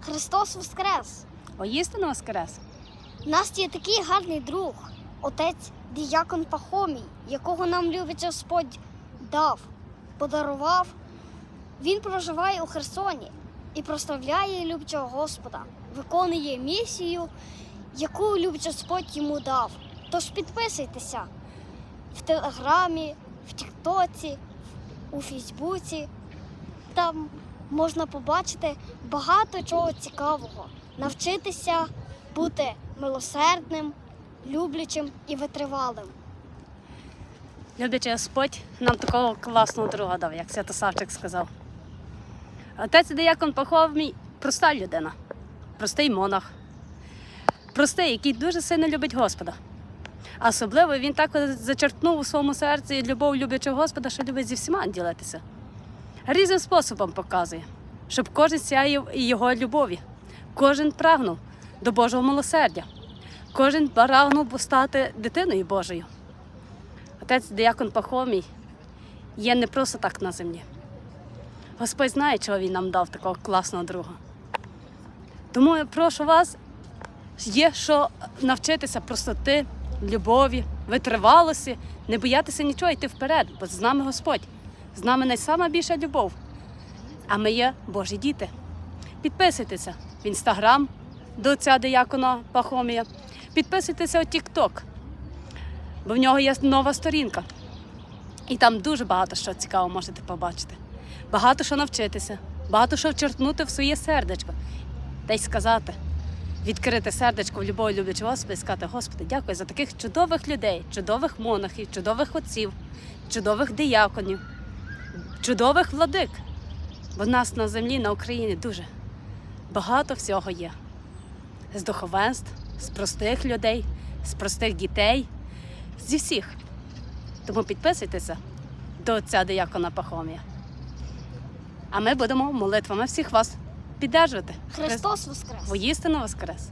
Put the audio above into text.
Христос Воскрес! Воістину воскрес. У нас є такий гарний друг, отець діякон Пахомій, якого нам любить Господь дав, подарував. Він проживає у Херсоні і прославляє любчого Господа, виконує місію, яку любить Господь йому дав. Тож підписуйтеся в Телеграмі, в Тіктоці, у Фейсбуці. Там можна побачити багато чого цікавого, навчитися бути милосердним, люблячим і витривалим. Люблячий Господь нам такого класного друга дав, як Святославчик сказав. Отець Деякон Пахомій проста людина, простий монах, простий, який дуже сильно любить Господа. Особливо він так зачерпнув у своєму серці любов люблячого Господа, що любить зі всіма ділитися. Різним способом показує, щоб кожен сяяв і його любові, кожен прагнув до Божого милосердя, кожен прагнув стати дитиною Божою. Отець Діякон Пахомій є не просто так на землі. Господь знає, чого він нам дав такого класного друга. Тому я прошу вас, є що навчитися простоти, любові, витривалості, не боятися нічого, йти вперед, бо з нами Господь, з нами найсама більша любов. А ми є Божі діти. Підписуйтеся в інстаграм до отця Деякона Пахомія, підписуйтеся у Тік-Ток бо в нього є нова сторінка. І там дуже багато що цікавого можете побачити. Багато що навчитися, багато що вчерпнути в своє сердечко. Та й сказати, відкрити сердечко в любові люблячого Господа і сказати, Господи, дякую за таких чудових людей, чудових монахів, чудових отців, чудових дияконів, чудових владик. Бо в нас на землі, на Україні дуже багато всього є. З духовенств, з простих людей, з простих дітей зі всіх. Тому підписуйтеся до отця Диякона Пахомія. А ми будемо молитвами всіх вас піддержувати. Христос Воскрес! Воістину Воскрес!